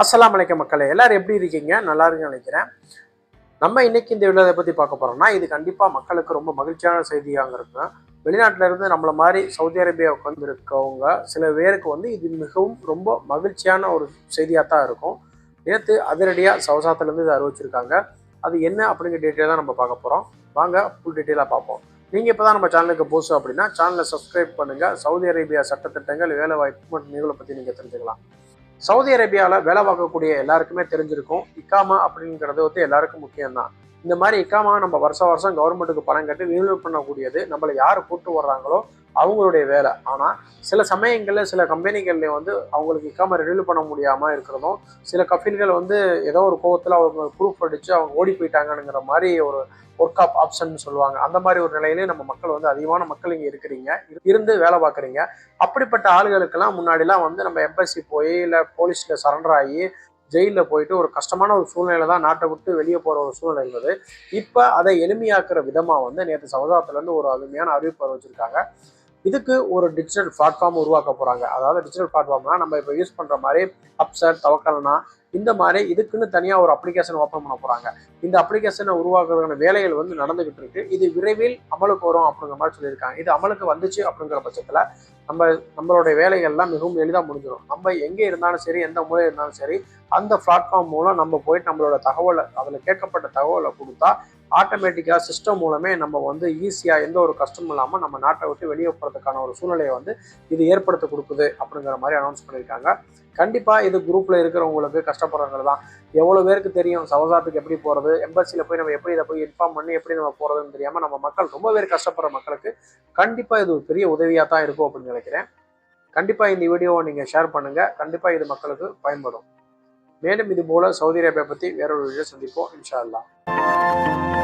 அஸ்லாம் வலைக்கம் மக்களே எல்லாரும் எப்படி இருக்கீங்க? நல்லா இருக்குன்னு நினைக்கிறேன். நம்ம இன்னைக்கு இந்த விழாவை பத்தி பார்க்க போறோம்னா இது கண்டிப்பா மக்களுக்கு ரொம்ப மகிழ்ச்சியான செய்தியாக இருக்கும். வெளிநாட்டுல இருந்து நம்மள மாதிரி சவுதி அரேபியா உட்காந்துருக்கவங்க இருக்கவங்க சில பேருக்கு வந்து இது மிகவும் ரொம்ப மகிழ்ச்சியான ஒரு செய்தியாக தான் இருக்கும். நேற்று அதிரடியாக சவசாத்திலேருந்து இதை அறிவிச்சிருக்காங்க. அது என்ன அப்படிங்கிற டீட்டெயில் தான் நம்ம பார்க்க போகிறோம் வாங்க ஃபுல் டீட்டெயிலாக பார்ப்போம். நீங்கள் இப்போ தான் நம்ம சேனலுக்கு போஸ்ட் அப்படின்னா சேனலை சப்ஸ்கிரைப் பண்ணுங்கள் சவுதி அரேபியா சட்டத்திட்டங்கள் வேலைவாய்ப்பு மற்றும் நிகழ்வை பற்றி நீங்கள் தெரிஞ்சுக்கலாம். சவுதி அரேபியாவில் வேலை பார்க்கக்கூடிய எல்லாருக்குமே தெரிஞ்சிருக்கும். இக்காமா அப்படிங்கிறது வந்து எல்லாருக்கும் முக்கியம்தான். இந்த மாதிரி இக்காமா நம்ம வருஷம் வருஷம் கவர்மெண்ட்டுக்கு பணம் கட்டி ரினியூவல் பண்ணக்கூடியது நம்மளை யார் கூட்டு வர்றாங்களோ அவங்களுடைய வேலை. ஆனால் சில சமயங்களில் சில கம்பெனிகள்ல வந்து அவங்களுக்கு இக்காம ரினியூ பண்ண முடியாமல் இருக்கிறதும் சில கம்பெனிகள் வந்து ஏதோ ஒரு கோவத்தில் அவங்க ப்ரூஃப் அடித்து அவங்க ஓடி போயிட்டாங்கங்கிற மாதிரி ஒரு ஒர்க் ஆப் ஆப்ஷன் சொல்லுவாங்க. அந்த மாதிரி ஒரு நிலையிலே நம்ம மக்கள் வந்து அதிகமான மக்கள் இங்கே இருக்கிறீங்க. இருந்து வேலை பார்க்குறீங்க. அப்படிப்பட்ட ஆளுகளுக்கெல்லாம் முன்னாடிலாம் வந்து நம்ம எம்பசி போய் இல்லை போலீஸில் சரண்டர் ஆகி ஜெயிலில் போயிட்டு ஒரு கஷ்டமான ஒரு சூழ்நிலை தான் நாட்டை விட்டு வெளியே போகிற ஒரு சூழ்நிலை இருந்தது. இப்போ அதை எளிமையாக்குற விதமாக வந்து நேற்று சமுதாயத்துலேருந்து ஒரு அருமையான அறிவிப்பு அறிவிச்சிருக்காங்க இதுக்கு ஒரு டிஜிட்டல் பிளாட்ஃபார்ம் உருவாக்க போகிறாங்க அதாவது டிஜிட்டல் பிளாட்ஃபார்ம்னா நம்ம இப்போ யூஸ் பண்ணுற மாதிரி அப்சர் தவக்கலனா இந்த மாதிரி இதுக்குன்னு தனியாக ஒரு அப்ளிகேஷன் ஓப்பன் பண்ண போகிறாங்க இந்த அப்ளிகேஷனை உருவாக்குறதுக்கான வேலைகள் வந்து நடந்துகிட்டு இருக்கு. இது விரைவில் அமலுக்கு வரும் அப்படிங்கிற மாதிரி சொல்லியிருக்காங்க. இது அமலுக்கு வந்துச்சு அப்படிங்கிற பட்சத்தில் நம்ம நம்மளுடைய வேலைகள்லாம் மிகவும் எளிதாக முடிஞ்சிடும். நம்ம எங்கே இருந்தாலும் சரி எந்த மூலையில் இருந்தாலும் சரி அந்த பிளாட்ஃபார்ம் மூலம் நம்ம போயிட்டு நம்மளோட தகவலை அதில் கேட்கப்பட்ட தகவலை கொடுத்தா ஆட்டோமேட்டிக்காக சிஸ்டம் மூலமே நம்ம வந்து ஈஸியாக எந்த ஒரு கஷ்டமும் இல்லாமல் நம்ம நாட்டை விட்டு வெளியே போகிறதுக்கான ஒரு சூழ்நிலையை வந்து இது ஏற்படுத்த கொடுக்குது அப்படிங்கிற மாதிரி அனௌன்ஸ் பண்ணியிருக்காங்க. கண்டிப்பாக இது குரூப்பில் இருக்கிறவங்களுக்கு கஷ்டம் கஷ்டப்படுறவங்க தான். எவ்வளோ பேருக்கு தெரியும் சவசாத்துக்கு எப்படி போகிறது எம்பசியில் போய் நம்ம எப்படி இதை போய் இன்ஃபார்ம் பண்ணி எப்படி நம்ம போகிறதுன்னு தெரியாமல் நம்ம மக்கள் ரொம்ப பேர் கஷ்டப்படுற மக்களுக்கு கண்டிப்பாக இது ஒரு பெரிய உதவியாக தான் இருக்கும் அப்படின்னு நினைக்கிறேன். கண்டிப்பாக இந்த வீடியோவை நீங்கள் ஷேர் பண்ணுங்கள் கண்டிப்பாக இது மக்களுக்கு பயன்படும். மேலும் இது போல சவுதி அரேபியா பற்றி வேறொரு வீடியோ சந்திப்போம். இன்ஷா அல்லாஹ்.